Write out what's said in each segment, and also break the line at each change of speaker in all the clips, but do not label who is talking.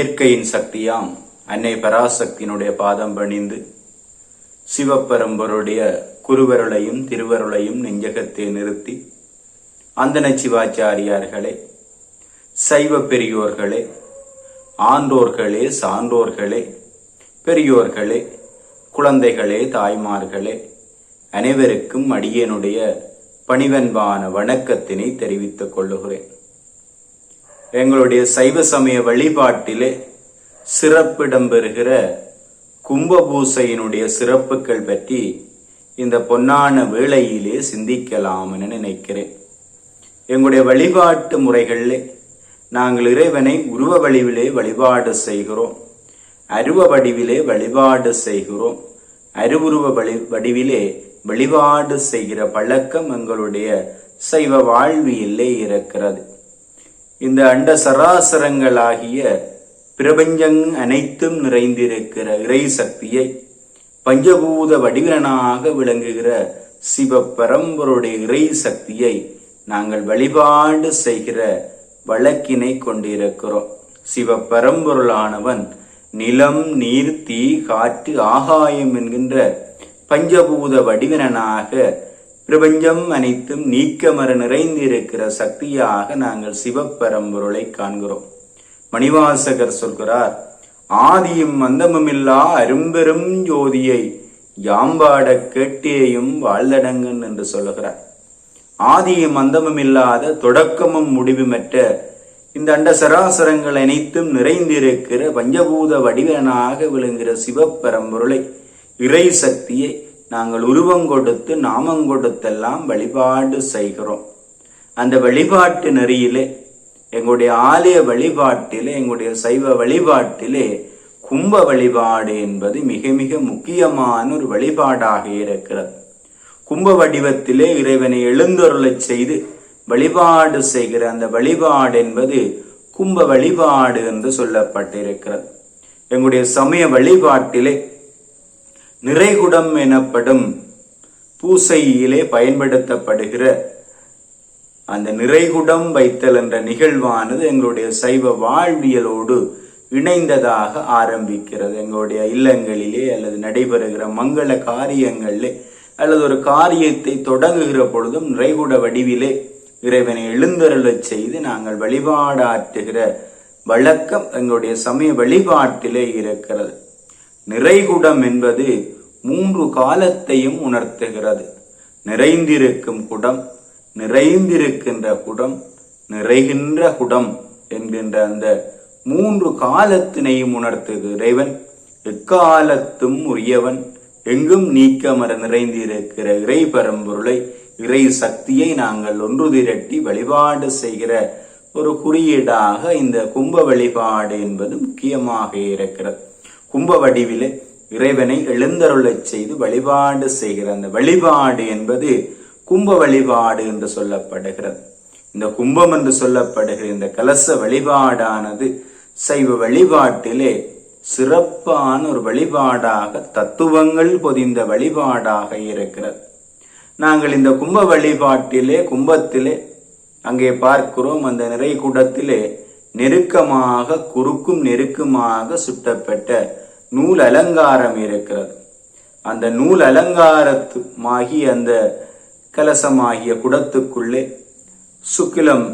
இயற்கையின் சக்தியாம் அன்னை பராசக்தியினுடைய பாதம் பணிந்து சிவப்பரம்பருடைய குருவருளையும் திருவருளையும் நெஞ்சகத்தை நிறுத்தி அந்தன சிவாச்சாரியார்களே சைவ பெரியோர்களே ஆண்டோர்களே சான்றோர்களே பெரியோர்களே குழந்தைகளே தாய்மார்களே அனைவருக்கும் அடியனுடைய பணிவன்பான வணக்கத்தினை தெரிவித்துக் கொள்ளுகிறேன். எங்களுடைய சைவ சமய வழிபாட்டிலே சிறப்பிடம் பெறுகிற கும்பபூசையினுடைய சிறப்புகள் பற்றி இந்த பொன்னான வேளையிலே சிந்திக்கலாம் என நினைக்கிறேன். எங்களுடைய வழிபாட்டு முறைகளிலே நாங்கள் இறைவனை உருவ வடிவிலே வழிபாடு செய்கிறோம். அருவ வடிவிலே வழிபாடு செய்கிறோம். அருவுருவ வழி வடிவிலே வழிபாடு செய்கிற பழக்கம் எங்களுடைய சைவ வாழ்வியிலே இருக்கிறது. இந்த அண்ட சராசரங்களாகிய பிரபஞ்சங் அனைத்தும் நிறைந்திருக்கிற இறை சக்தியை பஞ்சபூத வடிவனாக விளங்குகிற சிவ இறை சக்தியை நாங்கள் வழிபாடு செய்கிற வழக்கினை கொண்டிருக்கிறோம். சிவ பரம்பொருளானவன் நிலம் நீர் தீ காற்று ஆகாயம் என்கின்ற பஞ்சபூத வடிவனாக பிரபஞ்சம் அனைத்தும் நீக்கமர நிறைந்திருக்கிற சக்தியாக நாங்கள் சிவப்பரம்பொருளை காண்கிறோம். மணிவாசகர் சொல்கிறார் ஆதியும் அந்தமுமில்லா அரும்பெரும் ஜோதியை யாம்பாட கேட்டேயும் வாழ்தடங்கன் என்று சொல்லுகிறார். ஆதியும் அந்தமும் இல்லாத தொடக்கமும் முடிவுமற்ற இந்த அண்ட சராசரங்கள் அனைத்தும் நிறைந்திருக்கிற பஞ்சபூத வடிவனாக விழுங்குகிற சிவப்பரம்பொருளை இறை சக்தியை நாங்கள் உருவம் கொடுத்து நாமம் கொடுத்தெல்லாம் வழிபாடு செய்கிறோம். அந்த வழிபாட்டு நெறியிலே எங்களுடைய ஆலய வழிபாட்டிலே எங்களுடைய சைவ வழிபாட்டிலே கும்ப வழிபாடு என்பது மிக மிக முக்கியமான ஒரு வழிபாடாக இருக்கிறது. கும்ப வடிவத்திலே இறைவனை எழுந்தொருளை செய்து வழிபாடு செய்கிற அந்த வழிபாடு என்பது கும்ப வழிபாடு என்று சொல்லப்பட்டிருக்கிறது. எங்களுடைய சமய வழிபாட்டிலே நிறைகுடம் எனப்படும் பூசையிலே பயன்படுத்தப்படுகிற அந்த நிறைகுடம் வைத்தல் என்ற நிகழ்வானது எங்களுடைய சைவ வாழ்வியலோடு இணைந்ததாக ஆரம்பிக்கிறது. எங்களுடைய இல்லங்களிலே அல்லது நடைபெறுகிற மங்கள காரியங்களிலே அல்லது ஒரு காரியத்தை தொடங்குகிற பொழுதும் நிறைகுட வடிவிலே இறைவனை எழுந்தருளச் செய்து நாங்கள் வழிபாடாற்றுகிற வழக்கம் எங்களுடைய சமய வழிபாட்டிலே இருக்கிறது. நிறைகுடம் என்பது மூன்று காலத்தையும் உணர்த்துகிறது. நிறைந்திருக்கும் குடம் நிறைந்திருக்கின்ற குடம் நிறைகின்ற குடம் என்கின்ற அந்த மூன்று காலத்தினையும் உணர்த்துகிற இறைவன். எக்காலத்தும் உரியவன் எங்கும் நீக்கமர நிறைந்திருக்கிற இறை பரம்பொருளை இறை சக்தியை நாங்கள் ஒன்று திரட்டி வழிபாடு செய்கிற ஒரு குறியீடாக இந்த கும்ப வழிபாடு என்பது முக்கியமாக இருக்கிறது. கும்ப வடிவிலே இறைவனை எழுந்தருளச் செய்து வழிபாடு செய்கிற அந்த வழிபாடு என்பது கும்ப வழிபாடு என்று சொல்லப்படுகிறது. இந்த கும்பம் என்று சொல்லப்படுகிற இந்த கலச வழிபாடானது சைவ வழிபாட்டிலே சிறப்பான ஒரு வழிபாடாக தத்துவங்கள் பொதிந்த வழிபாடாக இருக்கிறது. நாங்கள் இந்த கும்ப வழிபாட்டிலே கும்பத்திலே அங்கே பார்க்கிறோம் அந்த நிறை குடத்திலே நெருக்கமாக குறுக்கும் நெருக்கமாக சுட்டப்பட்ட நூல் அலங்காரம் இருக்கிறது. அந்த நூல் அலங்காரத்துமாகி அந்த கலசமாகிய குடத்துக்குள்ளே சுக்கிலம்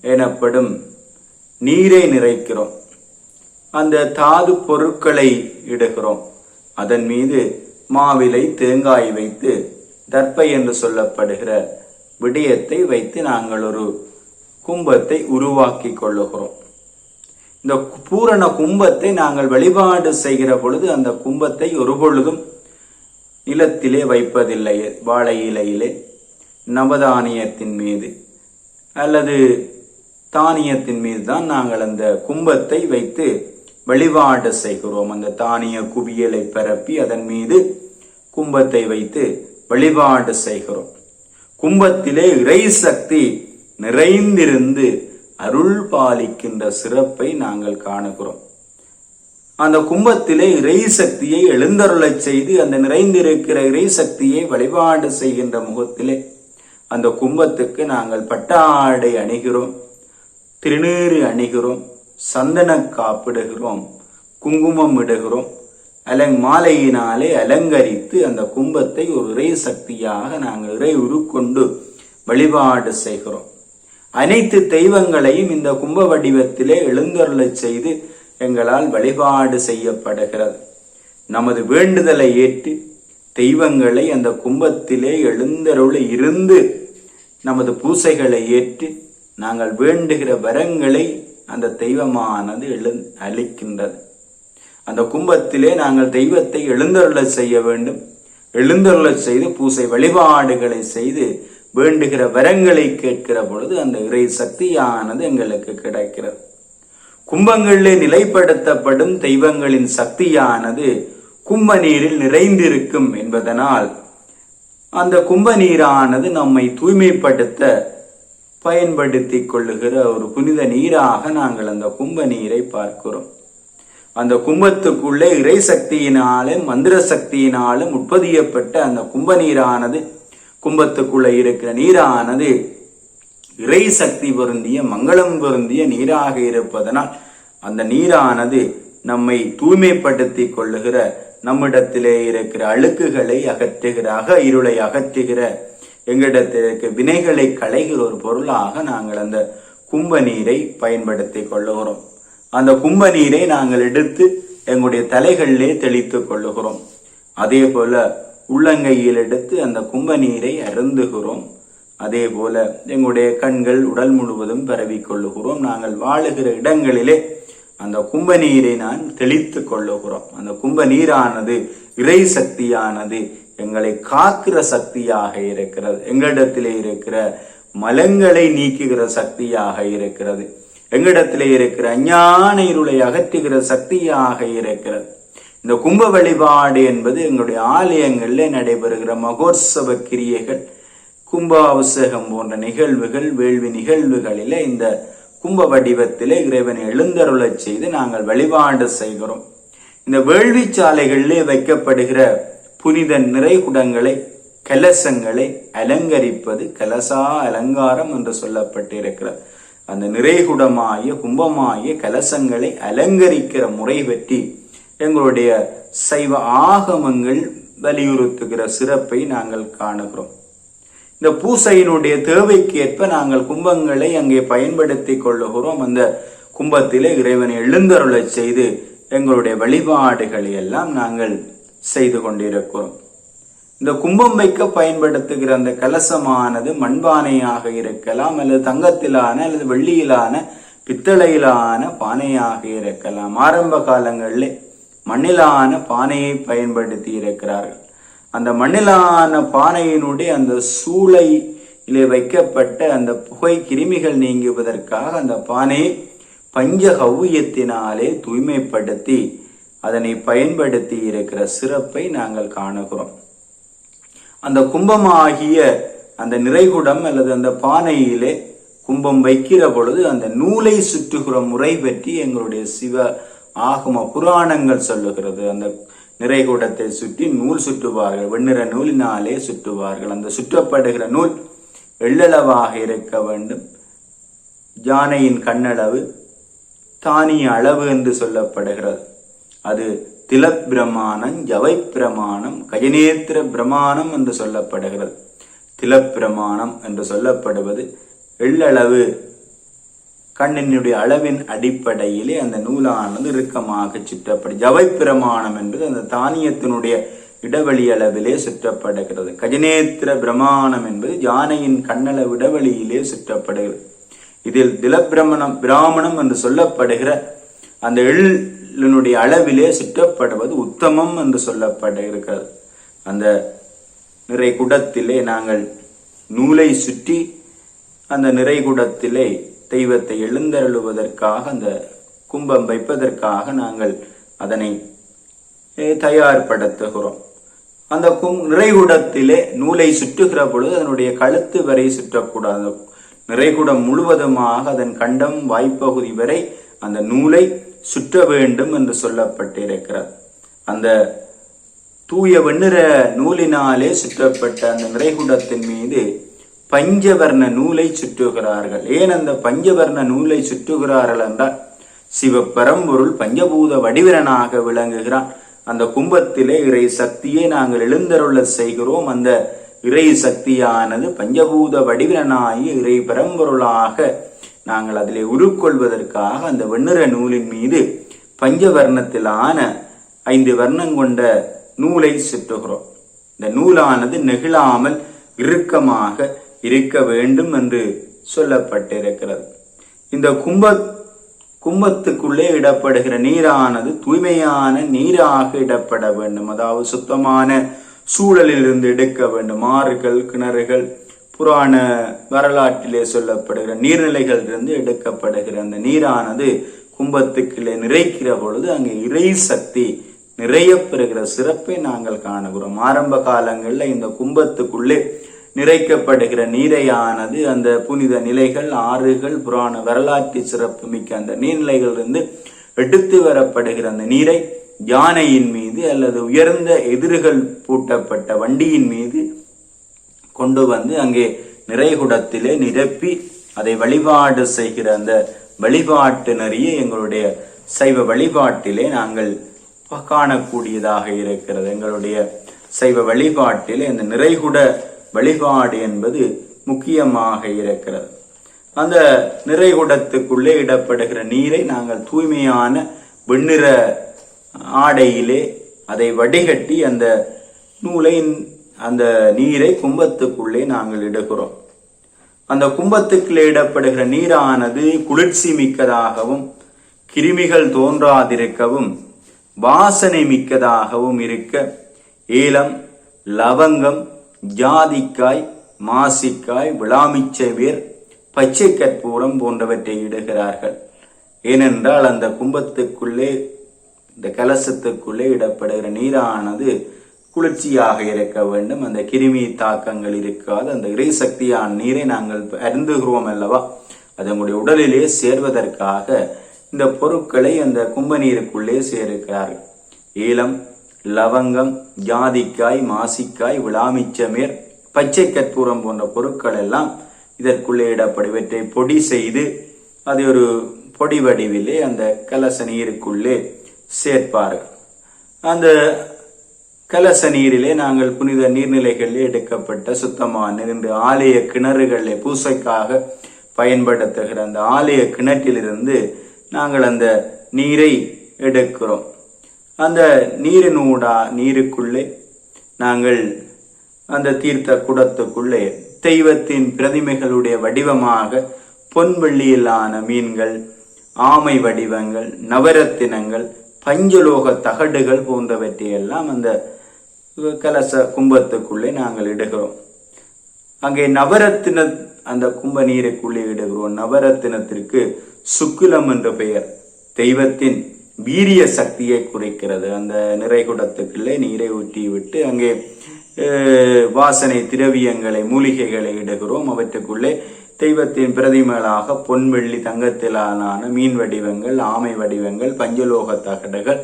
எனப்படும் நீரை நிறைக்கிறோம். அந்த தாது பொருட்களை இடுகிறோம். அதன் மீது மாவிலை தேங்காய் வைத்து தர்ப்பை என்று சொல்லப்படுகிற விடயத்தை வைத்து நாங்கள் ஒரு கும்பத்தை உருவாக்கி கொள்ளுகிறோம். இந்த பூரண கும்பத்தை நாங்கள் வழிபாடு செய்கிற பொழுது அந்த கும்பத்தை ஒரு பொழுதும் நிலத்திலே வைப்பதில்லை வாழை இலையிலே நவதானியத்தின் மீது அல்லது தானியத்தின் மீது தான் நாங்கள் அந்த கும்பத்தை வைத்து வழிபாடு செய்கிறோம். அந்த தானிய குவியலை பரப்பி அதன் மீது கும்பத்தை வைத்து வழிபாடு செய்கிறோம். கும்பத்திலே இறை சக்தி நிறைந்திருந்து அருள் பாலிக்கின்ற சிறப்பை நாங்கள் காணுகிறோம். அந்த கும்பத்திலே இறை சக்தியை எழுந்தருளச் செய்து அந்த நிறைந்திருக்கிற இறை சக்தியை வழிபாடு செய்கின்ற முகத்திலே அந்த கும்பத்துக்கு நாங்கள் பட்டாடை அணிகிறோம் திருநீறு அணிகிறோம் சந்தன காப்பிடுகிறோம் குங்குமம் இடுகிறோம் அலங் மாலையினாலே அலங்கரித்து அந்த கும்பத்தை ஒரு இறை சக்தியாக நாங்கள் இறை உருக்கொண்டு வழிபாடு செய்கிறோம். அனைத்து தெய்வங்களையும் இந்த கும்ப வடிவத்திலே எழுந்தருளச் செய்து எங்களால் வழிபாடு செய்யப்படுகிறது. நமது வேண்டுதலை ஏற்று தெய்வங்களை அந்த கும்பத்திலே எழுந்தருள இருந்து நமது பூசைகளை ஏற்று நாங்கள் வேண்டுகிற வரங்களை அந்த தெய்வமானது எழு அளிக்கின்றது. அந்த கும்பத்திலே நாங்கள் தெய்வத்தை எழுந்தருளச் செய்ய வேண்டும். எழுந்தருளச் செய்து பூசை வழிபாடுகளை செய்து வேண்டுகிற வரங்களை கேட்கிற பொழுது அந்த இறை சக்தியானது எங்களுக்கு கிடைக்கிறது. கும்பங்களிலே நிலைப்படுத்தப்படும் தெய்வங்களின் சக்தியானது கும்ப நீரில் நிறைந்திருக்கும் என்பதனால் அந்த கும்ப நீரானது நம்மை தூய்மைப்படுத்த பயன்படுத்தி கொள்ளுகிற ஒரு புனித நீராக நாங்கள் அந்த கும்ப நீரை பார்க்கிறோம். அந்த கும்பத்துக்குள்ளே இறை சக்தியினாலும் மந்திர சக்தியினாலும் உட்பதியப்பட்ட அந்த கும்ப நீரானது கும்பத்துக்குள்ள இருக்கிற நீரானது இறை சக்தி பொருந்திய மங்களம் பொருந்திய நீராக இருப்பதனால் அந்த நீரானது நம்மை தூய்மைப்படுத்தி கொள்ளுகிற நம்மிடத்திலே இருக்கிற அழுக்குகளை அகற்றுகிற அக இருளை அகற்றுகிற எங்களிடத்தில் இருக்கிற வினைகளை களைகிற ஒரு பொருளாக நாங்கள் அந்த கும்ப நீரை பயன்படுத்தி கொள்ளுகிறோம். அந்த கும்ப நீரை நாங்கள் எடுத்து எங்களுடைய தலைகளிலே தெளித்துக் கொள்ளுகிறோம். அதே போல உள்ளங்கையில் எடுத்து அந்த கும்ப நீரை அருந்துகிறோம். அதே போல எங்களுடைய கண்கள் உடல் முழுவதும் பரவி கொள்ளுகிறோம். நாங்கள் வாழுகிற இடங்களிலே அந்த கும்ப நீரை நான் தெளித்து கொள்ளுகிறோம். அந்த கும்ப நீரானது இறை சக்தியானது எங்களை காக்கிற சக்தியாக இருக்கிறது. எங்களிடத்திலே இருக்கிற மலங்களை நீக்குகிற சக்தியாக இருக்கிறது. எங்களிடத்திலே இருக்கிற அஞ்ஞான இருளை அகற்றுகிற சக்தியாக இருக்கிறது. இந்த கும்ப வழிபாடு என்பது எங்களுடைய ஆலயங்களில் நடைபெறுகிற மகோத்சவ கிரியைகள் கும்பாபிஷேகம் போன்ற நிகழ்வுகள் வேள்வி நிகழ்வுகளில் இந்த கும்ப வடிவத்திலே இறைவனை எழுந்தருளச் செய்து நாங்கள் வழிபாடு செய்கிறோம். இந்த வேள்வி சாலைகளிலே வைக்கப்படுகிற புனித நிறைகுடங்களை கலசங்களை அலங்கரிப்பது கலசா அலங்காரம் என்று சொல்லப்பட்டிருக்கிறது. அந்த நிறைகுடமாகிய கும்பமாகிய கலசங்களை அலங்கரிக்கிற முறை பற்றி எங்களுடைய சைவ ஆகமங்கள் வலியுறுத்துகிற சிறப்பை நாங்கள் காணுகிறோம். இந்த பூசையினுடைய தேவைக்கு ஏற்ப நாங்கள் கும்பங்களை அங்கே பயன்படுத்தி கொள்ளுகிறோம். அந்த கும்பத்திலே இறைவனை எழுந்தருளை செய்து எங்களுடைய வழிபாடுகளை எல்லாம் நாங்கள் செய்து கொண்டிருக்கிறோம். இந்த கும்பம் வைக்க பயன்படுத்துகிற அந்த கலசமானது மண்பானையாக இருக்கலாம் அல்லது தங்கத்திலான அல்லது வெள்ளியிலான பித்தளையிலான பானையாக இருக்கலாம். ஆரம்ப காலங்களிலே மண்ணிலான பானையை பயன்படுத்தி இருக்கிறார்கள் அந்த மண்ணிலான பானையினுடைய அந்த சூளையிலே வைக்கப்பட்ட அந்த புகை கிருமிகள் நீங்குவதற்காக அந்த பானையை பஞ்ச ஹவ்வியத்தினாலே தூய்மைப்படுத்தி அதனை பயன்படுத்தி இருக்கிற சிறப்பை நாங்கள் காணுகிறோம். அந்த கும்பமாகிய அந்த நிறைகுடம் அல்லது அந்த பானையிலே கும்பம் வைக்கிற பொழுது அந்த நூலை சுற்றுகிற முறை பற்றி எங்களுடைய சிவ ஆகம புராணங்கள் சொல்லுகிறது. அந்த நிறைகூடத்தை சுற்றி நூல் சுற்றுவார்கள். வெண்ணிற நூலினாலே சுற்றுவார்கள். அந்த சுற்றப்படுகிற நூல் எள்ளளவாக இருக்க வேண்டும். யானையின் கண்ணளவு தானிய அளவு என்று சொல்லப்படுகிறது. அது திலப் பிரமாணம் ஜவை பிரமாணம் கஜநேத்திர பிரமாணம் என்று சொல்லப்படுகிறது. திலப் பிரமாணம் என்று சொல்லப்படுவது எள்ளளவு கண்ணினுடைய அளவின் அடிப்படையிலே அந்த நூலானது இறுக்கமாக சுற்றப்படும் ஜவை பிரமாணம் என்பது அந்த தானியத்தினுடைய இடைவெளி அளவிலே சுற்றப்படுகிறது. கஜினேத்திர பிரமாணம் என்பது யானையின் கண்ணளவு இடைவெளியிலே சுற்றப்படுகிறது. இதில் திலப்பிரமணம் பிராமணம் என்று சொல்லப்படுகிற அந்த எள்ளினுடைய அளவிலே சுற்றப்படுவது உத்தமம் என்று சொல்லப்பட இருக்கிறது அந்த நிறை குடத்திலே நாங்கள் நூலை சுற்றி அந்த நிறை குடத்திலே தெய்வத்தை எழுந்தருளுவதற்காக அந்த கும்பம் வைப்பதற்காக நாங்கள் அதனை தயார்படுத்துகிறோம். அந்த கும் நிறைகுடத்திலே நூலை சுற்றுகிற பொழுது அதனுடைய கழுத்து வரை சுற்றக்கூடாது. நிறைகுடம் முழுவதுமாக அதன் கண்டம் வாய்ப்பகுதி வரை அந்த நூலை சுற்ற வேண்டும் என்று சொல்லப்பட்டிருக்கிறது. அந்த தூய வெண்ணிற நூலினாலே சுற்றப்பட்ட அந்த நிறைகுடத்தின் மீது பஞ்சவர்ண நூலை சுற்றுகிறார்கள். ஏன் அந்த பஞ்சவர்ண நூலை சுற்றுகிறார்கள் என்றால் சிவபரம்பொருள் பஞ்சபூத வடிவனாக விளங்குகிறான். அந்த கும்பத்திலே இறை சக்தியை நாங்கள் எழுந்தருள செய்கிறோம். அந்த இறை சக்தியானது பஞ்சபூத வடிவிலனாகி இறை பரம்பொருளாக நாங்கள் அதிலே உருக்கொள்வதற்காக அந்த வெண்ணிற நூலின் மீது பஞ்சவர்ணத்திலான ஐந்து வர்ணம் கொண்ட நூலை சுற்றுகிறோம். இந்த நூலானது நெகிழாமல் இறுக்கமாக இருக்க வேண்டும் என்று சொல்லப்பட்டிருக்கிறது. இந்த கும்ப கும்பத்துக்குள்ளே இடப்படுகிற நீரானது தூய்மையான நீராக இடப்பட வேண்டும். அதாவது சுத்தமான சூழலில் இருந்து எடுக்க வேண்டும். ஆறுகள் கிணறுகள் புராண வரலாற்றிலே சொல்லப்படுகிற நீர்நிலைகள் இருந்து எடுக்கப்படுகிற அந்த நீரானது கும்பத்துக்குள்ளே நிறைக்கிற பொழுது அங்கே இறை சக்தி நிறைய பெறுகிற சிறப்பை நாங்கள் காணுகிறோம். ஆரம்ப காலங்களில் இந்த கும்பத்துக்குள்ளே நிறைக்கப்படுகிற நீரையானது அந்த புனித நிலைகள் ஆறுகள் புராண வரலாற்று சிறப்பு மிக்க அந்த நீர்நிலைகளிலிருந்து எடுத்து வரப்படுகிற அந்த நீரை யானையின் மீது அல்லது உயர்ந்த எதிர்கள் பூட்டப்பட்ட வண்டியின் மீது கொண்டு வந்து அங்கே நிறைகுடத்திலே நிரப்பி அதை வழிபாடு செய்கிற அந்த வழிபாட்டு நெறிய எங்களுடைய சைவ வழிபாட்டிலே நாங்கள் காணக்கூடியதாக இருக்கிறது. எங்களுடைய சைவ வழிபாட்டிலே அந்த நிறைகுட வழிபாடு என்பது முக்கியமாக இருக்கிறது. அந்த நிறைகுடத்துக்குள்ளே இடப்படுகிற நீரை நாங்கள் தூய்மையான வெண்ணிற ஆடையிலே அதை வடிகட்டி அந்த நூலை அந்த நீரை கும்பத்துக்குள்ளே நாங்கள் இடுகிறோம். அந்த கும்பத்துக்குள்ளே இடப்படுகிற நீரானது குளிர்ச்சி மிக்கதாகவும் கிருமிகள் தோன்றாதிருக்கவும் வாசனை மிக்கதாகவும் இருக்க ஏலம் லவங்கம் ஜாதிக்காய் மாசிக்காய் விளாமிச்சை வேர் பச்சை கற்பூரம் போன்றவற்றை இடுகிறார்கள். ஏனென்றால் அந்த கும்பத்துக்குள்ளே இந்த கலசத்துக்குள்ளே இடப்படுகிற நீரானது குளிர்ச்சியாக இருக்க வேண்டும். அந்த கிருமி தாக்கங்கள் இருக்காது. அந்த இறை சக்தியான நீரை நாங்கள் அருந்துகிறோம் அல்லவா? அது உங்களுடைய உடலிலே சேர்வதற்காக இந்த பொருட்களை அந்த கும்ப நீருக்குள்ளே சேர்க்கிறார்கள். ஏலம் லவங்கம் ஜாதிக்காய் மாசிக்காய் விளாமிச்சமேர் பச்சை கற்பூரம் போன்ற பொருட்கள் எல்லாம் இதற்குள்ளே இடப்படுவற்றை பொடி செய்து அதை ஒரு பொடி வடிவிலே அந்த கலச நீருக்குள்ளே சேர்ப்பார்கள். அந்த கலச நீரிலே நாங்கள் புனித நீர்நிலைகளில் எடுக்கப்பட்ட சுத்தமான இரண்டு ஆலய கிணறுகளில் பூசைக்காக பயன்படுத்துகிற அந்த ஆலய கிணற்றிலிருந்து நாங்கள் அந்த நீரை எடுக்கிறோம். அந்த நீரினூடா நீருக்குள்ளே நாங்கள் அந்த தீர்த்த குடத்துக்குள்ளே தெய்வத்தின் பிரதிமைகளுடைய வடிவமாக பொன்வெள்ளியிலான மீன்கள் ஆமை வடிவங்கள் நவரத்தினங்கள் பஞ்சலோக தகடுகள் போன்றவற்றையெல்லாம் அந்த கலச கும்பத்துக்குள்ளே நாங்கள் இடுகிறோம். அங்கே நவரத்தின அந்த கும்ப நீருக்குள்ளே இடுகிறோம். நவரத்தினத்திற்கு சுக்குலம் என்ற பெயர். தெய்வத்தின் வீரிய சக்தியை குறைக்கிறது. அந்த நிறைகுடத்துக்குள்ளே நீரை ஊற்றி விட்டு அங்கே வாசனை திரவியங்களை மூலிகைகளை இடுகிறோம். அவற்றுக்குள்ளே தெய்வத்தின் பிரதிமைகளாக பொன் வெள்ளி தங்கத்திலான மீன் வடிவங்கள் ஆமை வடிவங்கள் பஞ்சலோக தகடுகள்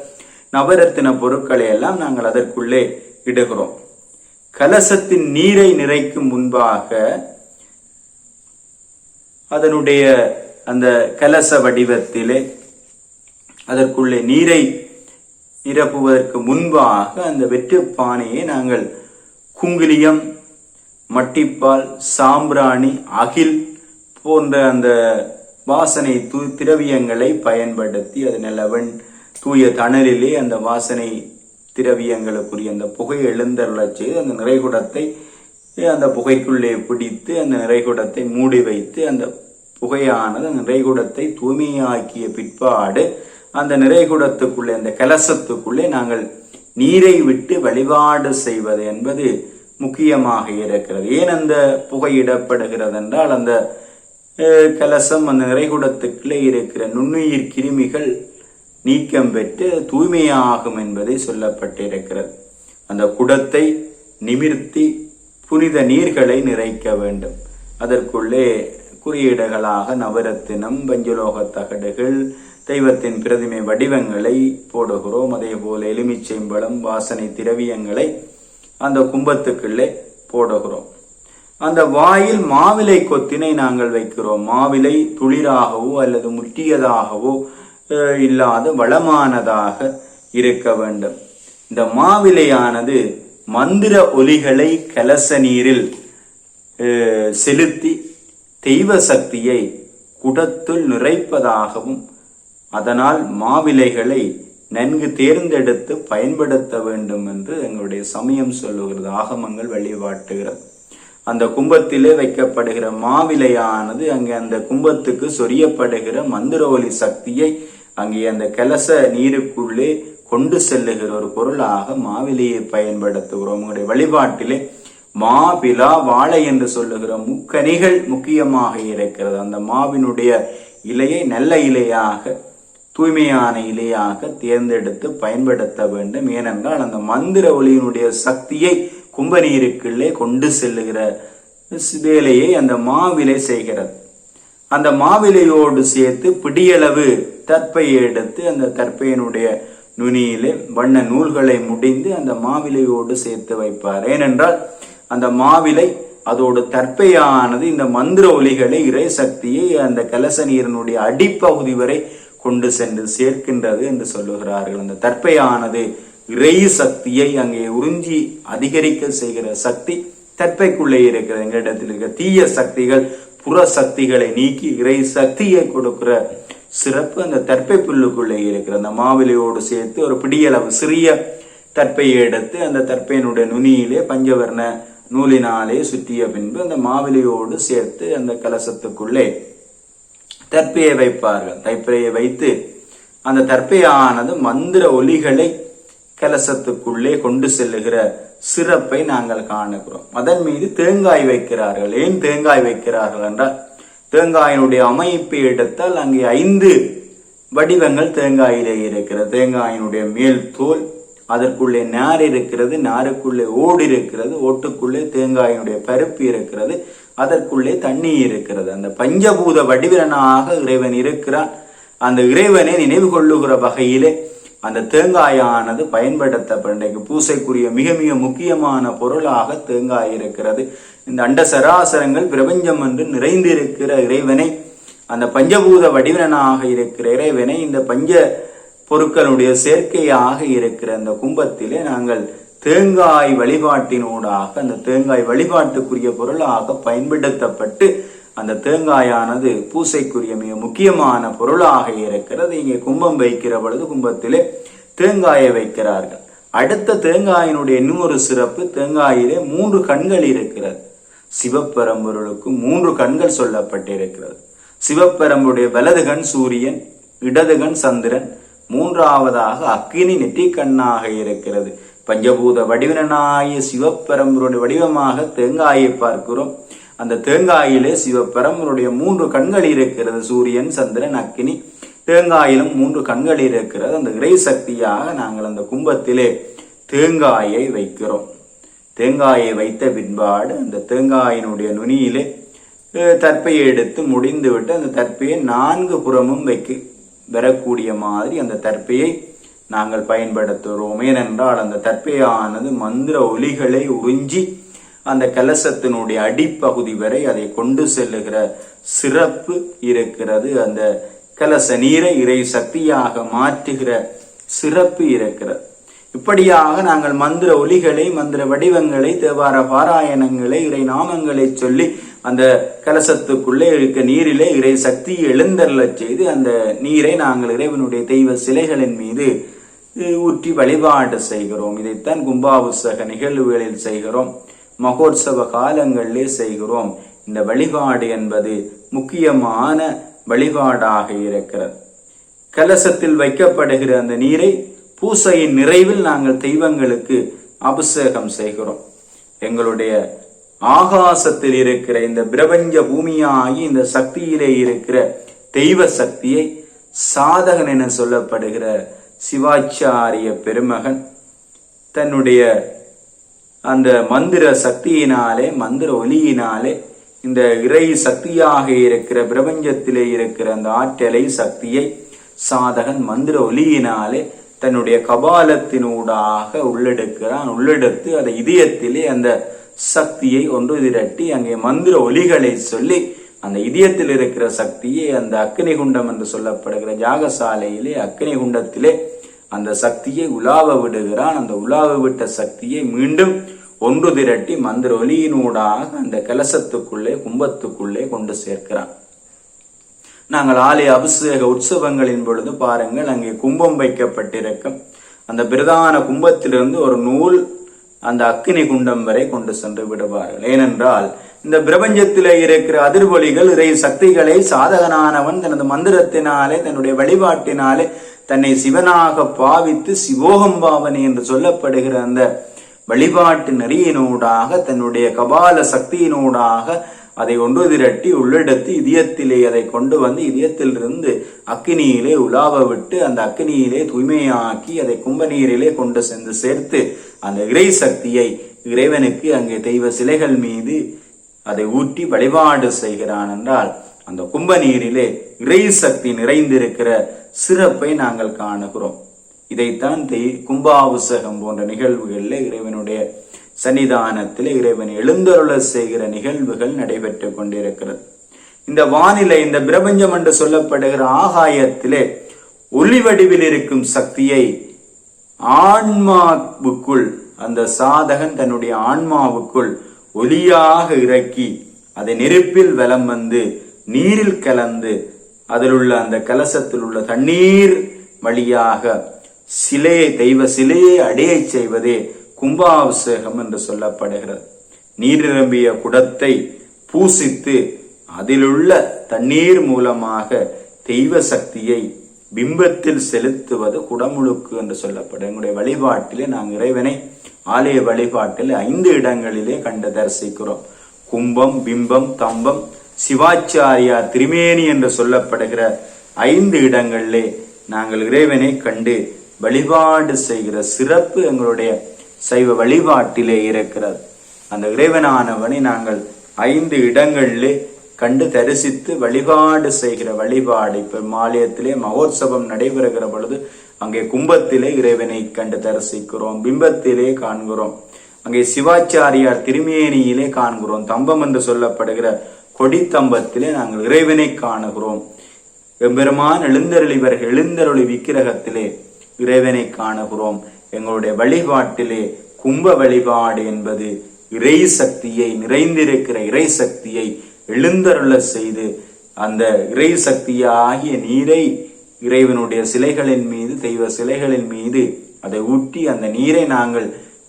நவரத்தின பொருட்களை எல்லாம் நாங்கள் அதற்குள்ளே இடுகிறோம். கலசத்தின் நீரை நிறைக்கும் முன்பாக அதனுடைய அந்த கலச வடிவத்திலே அதற்குள்ளே நீரை நிரப்புவதற்கு முன்பாக அந்த வெற்று பானையை நாங்கள் குங்கிலியம் மட்டிப்பால் சாம்பிராணி அகில் போன்ற அந்த வாசனை தூ திரவியங்களை பயன்படுத்தி அது நிலவன் தூய தணலிலே அந்த வாசனை திரவியங்களுக்குரிய அந்த புகை எழுந்தருளச் செய்து அந்த நிறைகுடத்தை அந்த புகைக்குள்ளே பிடித்து அந்த நிறைகுடத்தை மூடி வைத்து அந்த புகையானது அந்த நிறைகுடத்தை தூய்மையாக்கிய பிற்பாடு அந்த நிறைகுடத்துக்குள்ளே அந்த கலசத்துக்குள்ளே நாங்கள் நீரை விட்டு வழிபாடு செய்வது என்பது முக்கியமாக இருக்கிறது. ஏன் அந்த புகையிடப்படுகிறது என்றால் அந்த கலசம் அந்த நிறைகுடத்துக்குள்ளே இருக்கிற நுண்ணுயிர் கிருமிகள் நீக்கம் பெற்று தூய்மையாகும் என்பதை சொல்லப்பட்டிருக்கிறது. அந்த குடத்தை நிமிர்த்தி புனித நீர்களை நிறைக்க வேண்டும். அதற்குள்ளே குறியீடுகளாக நவரத்தினம் பஞ்சலோக தகடுகள் தெய்வத்தின் பிரதிமை வடிவங்களை போடுகிறோம். அதே போல் எலுமிச்சைம்பழம் வாசனை திரவியங்களை அந்த கும்பத்துக்குள்ளே போடுகிறோம். அந்த வாயில் மாவிலை கொத்தினை நாங்கள் வைக்கிறோம். மாவிலை துளிராகவோ அல்லது முற்றியதாகவோ இல்லாத வளமானதாக இருக்க வேண்டும். இந்த மாவிலையானது மந்திர ஒலிகளை கலச நீரில் செலுத்தி தெய்வ சக்தியை குடத்துள் நிறைப்பதாகவும் அதனால் மாவிலைகளை நன்கு தேர்ந்தெடுத்து பயன்படுத்த வேண்டும் என்று எங்களுடைய சமயம் சொல்லுகிறது. ஆகமங்கள் வழிபாட்டுகிறது. அந்த கும்பத்திலே வைக்கப்படுகிற மாவிலையானது அங்கே அந்த கும்பத்துக்கு சொரியப்படுகிற மந்திர ஒலி சக்தியை அங்கே அந்த கலச நீருக்குள்ளே கொண்டு செல்லுகிற ஒரு பொருளாக மாவிலையை பயன்படுத்துகிறோம். உங்களுடைய வழிபாட்டிலே மாபிலா வாழை என்று சொல்லுகிற முக்கனிகள் முக்கியமாக இருக்கிறது. அந்த மாவினுடைய இலையை நல்ல இலையாக தூய்மையான இலையாக தேர்ந்தெடுத்து பயன்படுத்த வேண்டும். ஏனென்றால் அந்த மந்திர ஒளியினுடைய சக்தியை கும்பநீருக்குள்ளே கொண்டு செல்லுகிற வேலையை அந்த மாவிலை செய்கிறது. அந்த மாவிலையோடு சேர்த்து பிடியளவு தற்பையை எடுத்து அந்த தற்பையினுடைய நுனியிலே வண்ண நூல்களை முடிந்து அந்த மாவிலையோடு சேர்த்து வைப்பார். ஏனென்றால் அந்த மாவிலை அதோடு தற்பையானது இந்த மந்திர ஒலிகளை இறை சக்தியை அந்த கலச நீரினுடைய அடிப்பகுதி வரை கொண்டு சென்று சேர்க்கின்றது என்று சொல்லுகிறார்கள். அந்த தற்பையானது இறை சக்தியை அங்கே உறிஞ்சி அதிகரிக்க செய்கிற சக்தி தற்பைக்குள்ளே இருக்கிறது. எங்களிடத்தில் இருக்கிற தீய சக்திகள் புற சக்திகளை நீக்கி இறை சக்தியை கொடுக்கிற சிறப்பு அந்த தற்பை புல்லுக்குள்ளே இருக்கிற அந்த மாவிலையோடு சேர்த்து ஒரு பிடியளவு சிறிய தற்பையை எடுத்து அந்த தற்பையினுடைய நுனியிலே பஞ்சவர்ண நூலினாலே சுற்றிய பின்பு அந்த மாவிலையோடு சேர்த்து அந்த கலசத்துக்குள்ளே தற்பையை வைப்பார்கள். தற்பையை வைத்து அந்த தற்பையானது மந்திர ஒலிகளை கலசத்துக்குள்ளே கொண்டு செல்லுகிற சிறப்பை நாங்கள் காணுகிறோம். அதன் மீது தேங்காய் வைக்கிறார்கள். ஏன் தேங்காய் வைக்கிறார்கள் என்றால் தேங்காயினுடைய அமைப்பை எடுத்தால் அங்கே ஐந்து வடிவங்கள் தேங்காயிலே இருக்கிறது. தேங்காயினுடைய மேல் தோல் அதற்குள்ளே நார் இருக்கிறது நாருக்குள்ளே ஓடு இருக்கிறது ஓட்டுக்குள்ளே தேங்காயினுடைய பருப்பு இருக்கிறது. அதற்குள்ளே தண்ணி இருக்கிறது. அந்த பஞ்சபூத வடிவிலனாக இறைவன் இருக்கிறான். அந்த இறைவனை நினைவு கொள்ளுகிற வகையிலே அந்த தேங்காயானது பயன்படுத்தப்பட்ட பூசைக்குரிய மிக மிக முக்கியமான பொருளாக தேங்காய் இருக்கிறது. இந்த அண்ட சராசரங்கள் பிரபஞ்சம் என்று நிறைந்திருக்கிற இறைவனை அந்த பஞ்சபூத வடிவனாக இருக்கிற இறைவனை இந்த பஞ்ச பொருட்களுடைய சேர்க்கையாக இருக்கிற அந்த கும்பத்திலே நாங்கள் தேங்காய் வழிபாட்டினூடாக அந்த தேங்காய் வழிபாட்டுக்குரிய பொருளாக பயன்படுத்தப்பட்டு அந்த தேங்காயானது பூசைக்குரிய மிக முக்கியமான பொருளாக இருக்கிறது. இங்கே கும்பம் வைக்கிற பொழுது கும்பத்திலே தேங்காயை வைக்கிறார்கள். அடுத்த தேங்காயினுடைய இன்னொரு சிறப்பு தேங்காயிலே மூன்று கண்கள் இருக்கிறது. சிவப்பெரம்பொருளுக்கு மூன்று கண்கள் சொல்லப்பட்டிருக்கிறது. சிவப்பெரம்புடைய வலது கண் சூரியன் இடது கண் சந்திரன் மூன்றாவதாக அக்கினி நெற்றிக்கண்ணாக இருக்கிறது. பஞ்சபூத வடிவனாய சிவப்பெரம்பருடைய வடிவமாக தேங்காயை பார்க்கிறோம். அந்த தேங்காயிலே சிவப்பெரம்பருடைய மூன்று கண்கள் இருக்கிறது சூரியன் சந்திரன் அக்கினி. தேங்காயிலும் மூன்று கண்கள் இருக்கிறது. அந்த இறை சக்தியாக நாங்கள் அந்த கும்பத்திலே தேங்காயை வைக்கிறோம். தேங்காயை வைத்த பின்பாடு அந்த தேங்காயினுடைய நுனியிலே தற்பையை எடுத்து முடிந்துவிட்டு அந்த தற்பையை நான்கு புறமும் வைக்க வரக்கூடிய மாதிரி அந்த தற்பையை நாங்கள் பயன்படுத்துகிறோம். ஏனென்றால் அந்த தற்பையானது மந்திர ஒலிகளை உறிஞ்சி அந்த கலசத்தினுடைய அடிப்பகுதி வரை அதை கொண்டு செல்லுகிற சிறப்பு இருக்கிறது. அந்த கலச நீரை இறை சக்தியாக மாற்றுகிற சிறப்பு இருக்கிறது. இப்படியாக நாங்கள் மந்திர ஒலிகளை மந்திர வடிவங்களை தேவார பாராயணங்களை இறை நாமங்களை சொல்லி அந்த கலசத்துக்குள்ளே இருக்க நீரிலே இறை சக்தி எழுந்தருளச் செய்து அந்த நீரை நாங்கள் இறைவனுடைய தெய்வ சிலைகளின் மீது ஊற்றி வழிபாடு செய்கிறோம். இதைத்தான் கும்பாபிஷேக நிகழ்வுகளில் செய்கிறோம். மகோத்சவ காலங்களிலே செய்கிறோம். இந்த வழிபாடு என்பது முக்கியமான வழிபாடாக இருக்கிறது. கலசத்தில் வைக்கப்படுகிற அந்த நீரை பூசையின் நிறைவில் நாங்கள் தெய்வங்களுக்கு அபிஷேகம் செய்கிறோம். எங்களுடைய ஆகாசத்தில் இருக்கிற இந்த பிரபஞ்ச பூமியாகி இந்த சக்தியிலே இருக்கிற தெய்வ சக்தியை சாதகன் என சொல்லப்படுகிற சிவாச்சாரிய பெருமகன். தன்னுடைய அந்த மந்திர சக்தியினாலே மந்திர ஒலியினாலே இந்த இறை சக்தியாக இருக்கிற பிரபஞ்சத்திலே இருக்கிற அந்த ஆற்றலை சக்தியை சாதகன் மந்திர ஒலியினாலே தன்னுடைய கபாலத்தினூடாக உள்ளெடுக்கிறான். உள்ளெடுத்து அதை இதயத்திலே அந்த சக்தியை ஒன்று திரட்டி அங்கே மந்திர ஒலிகளை சொல்லி அந்த இதயத்தில் இருக்கிற சக்தியை அந்த அக்னி குண்டம் என்று சொல்லப்படுகிற யாகசாலையிலே அக்னி குண்டத்திலே அந்த சக்தியை உலாவ விடுகிறான். அந்த உலாவ விட்ட சக்தியை மீண்டும் ஒன்று திரட்டி மந்திர ஒலியினூடாக அந்த கலசத்துக்குள்ளே கும்பத்துக்குள்ளே கொண்டு சேர்க்கிறான். நாங்கள் ஆலய அபிஷேக உற்சவங்களின் பொழுது பாருங்கள் அங்கே கும்பம் வைக்கப்பட்டிருக்கும். அந்த பிரதான கும்பத்திலிருந்து ஒரு நூல் அந்த அக்கினி குண்டம் வரை கொண்டு சென்று விடுவார்கள். ஏனென்றால் இந்த பிரபஞ்சத்தில் இருக்கிற அதிர்வொலிகள் இறை சக்திகளை சாதகனானவன் தனது மந்திரத்தினாலே தன்னுடைய வழிபாட்டினாலே தன்னை சிவனாக பாவித்து சிவோகம் பாவனை என்று சொல்லப்படுகிற அந்த வழிபாட்டு நெறியினூடாக தன்னுடைய கபால சக்தியினூடாக அதை ஒன்று திரட்டி உள்ளெடுத்து இதயத்திலே அதை கொண்டு வந்து இதயத்திலிருந்து அக்கினியிலே உலாவ விட்டு அந்த அக்கினியிலே தூய்மையாக்கி அதை கும்பநீரிலே கொண்டு சென்று சேர்த்து அந்த இறை சக்தியை இறைவனுக்கு அங்கே தெய்வ சிலைகள் மீது அதை ஊற்றி வழிபாடு செய்கிறான் என்றால் அந்த கும்ப நீரிலே இறை சக்தி நிறைந்திருக்கிற சிறப்பை நாங்கள் காணுகிறோம். இதைத்தான் தெய் கும்பாபிஷேகம் போன்ற நிகழ்வுகளில் இறைவனுடைய சன்னிதானத்தில் இறைவன் எழுந்தருள செய்கிற நிகழ்வுகள் நடைபெற்றுக் கொண்டிருக்கிறது. இந்த வானிலை இந்த பிரபஞ்சம் என்று சொல்லப்படுகிற ஆகாயத்திலே ஒளி வடிவில் இருக்கும் சக்தியை ஆன்மாவுக்குள் அந்த சாதகன் தன்னுடைய ஆன்மாவுக்குள் ஒலியாக இறக்கி அதை நெருப்பில் வலம் வந்து நீரில் கலந்து அதில் உள்ள அந்த கலசத்தில் உள்ள தண்ணீர் வழியாக சிலையை தெய்வ சிலையை அடையச் செய்வதே கும்பாபிஷேகம் என்று சொல்லப்படுகிறது. நீர் நிரம்பிய குடத்தை பூசித்து அதிலுள்ள தண்ணீர் மூலமாக தெய்வ சக்தியை பிம்பத்தில் செலுத்துவது குடமுழுக்கு என்று சொல்லப்படும். எங்களுடைய வழிபாட்டிலே நாங்கள் இறைவனை ஆலய வழிபாட்டில் ஐந்து இடங்களிலே கண்டு தரிசிக்கிறோம். கும்பம் பிம்பம் தம்பம் சிவாச்சாரியார் திருமேனி என்று சொல்லப்படுகிற ஐந்து இடங்களிலே நாங்கள் இறைவனை கண்டு வழிபாடு செய்கிற சிறப்பு எங்களுடைய சைவ வழிபாட்டிலே இருக்கிறது. அந்த இறைவனானவனை நாங்கள் ஐந்து இடங்களிலே கண்டு தரிசித்து வழிபாடு செய்கிற வழிபாடு இப்ப மாலயத்திலே மகோத்சவம் நடைபெறுகிற பொழுது அங்கே கும்பத்திலே இறைவனை கண்டு தரிசிக்கிறோம் பிம்பத்திலே காண்கிறோம். அங்கே சிவாச்சாரியார் திருமேனியிலே காண்கிறோம். தம்பம் என்று சொல்லப்படுகிற கொடித்தம்பத்திலே நாங்கள் இறைவனை காணுகிறோம். எம்பெருமான் எழுந்தருளிவர் எழுந்தருளி விக்கிரகத்திலே இறைவனை காணுகிறோம். எங்களுடைய வழிபாட்டிலே கும்ப வழிபாடு என்பது இறை சக்தியை நிறைந்திருக்கிற இறை சக்தியை எழுந்தருள செய்து அந்த இறை சக்தியாகிய நீரை இறைவனுடைய சிலைகளின் மீது தெய்வ சிலைகளின் மீது அதை ஊற்றி அந்த நீரை நாங்கள்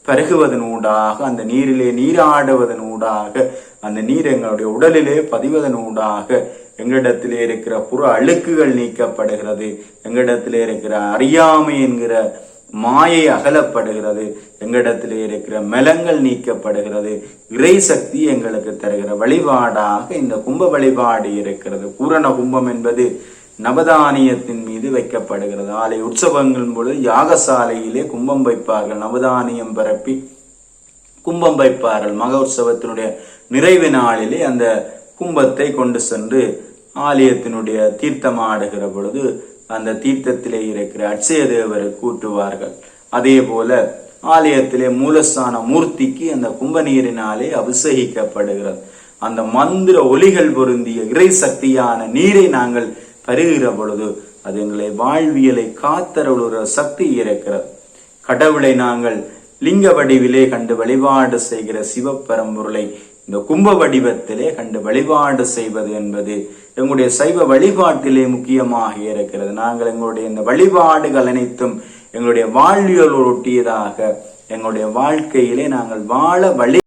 பருகுவதனூடாக அந்த நீரிலே நீராடுவதனூடாக அந்த நீர் எங்களுடைய உடலிலே பதிவதனூடாக எங்களிடத்திலே இருக்கிற புற அழுக்குகள் நீக்கப்படுகிறது எங்களிடத்திலே இருக்கிற அறியாமை என்கிற மாயை அகலப்படுகிறது எங்களிடத்திலே இருக்கிற மெலங்கள் நீக்கப்படுகிறது இறை சக்தி எங்களுக்கு தருகிற வழிபாடாக இந்த கும்ப வழிபாடு இருக்கிறது. பூரண கும்பம் என்பது நவதானியத்தின் மீது வைக்கப்படுகிறது. ஆலை உற்சவங்களின் பொழுது யாகசாலையிலே கும்பம் வைப்பார்கள். நவதானியம் பரப்பி கும்பம் வைப்பார்கள். மக உற்சவத்தினுடைய நிறைவு நாளிலே அந்த கும்பத்தை கொண்டு சென்று ஆலயத்தினுடைய தீர்த்தமாடுகிற பொழுது அந்த தீர்த்தத்திலே இருக்கிற அட்சய தேவரை கூட்டுவார்கள். அதே போல ஆலயத்திலே மூலஸ்தான மூர்த்திக்கு அந்த கும்ப நீரினாலே அபிஷேகிக்கப்படுகிறது. அந்த மந்திர ஒலிகள் பொருந்திய இறை சக்தியான நீரை நாங்கள் பருகிற பொழுது அது எங்களை வாழ்வியலை காத்தருளுகிற சக்தி இருக்கிறது கடவுளை நாங்கள் லிங்க வடிவிலே கண்டு வழிபாடு செய்கிற சிவப்பரம்பொருளை இந்த கும்ப வடிவத்திலே கண்டு வழிபாடு செய்வது என்பது எங்களுடைய சைவ வழிபாட்டிலே முக்கியமாக இருக்கிறது. நாங்கள் எங்களுடைய இந்த வழிபாடுகள் அனைத்தும் எங்களுடைய வாழ்வியல் ஒட்டியதாக எங்களுடைய வாழ்க்கையிலே நாங்கள் வாழ வழி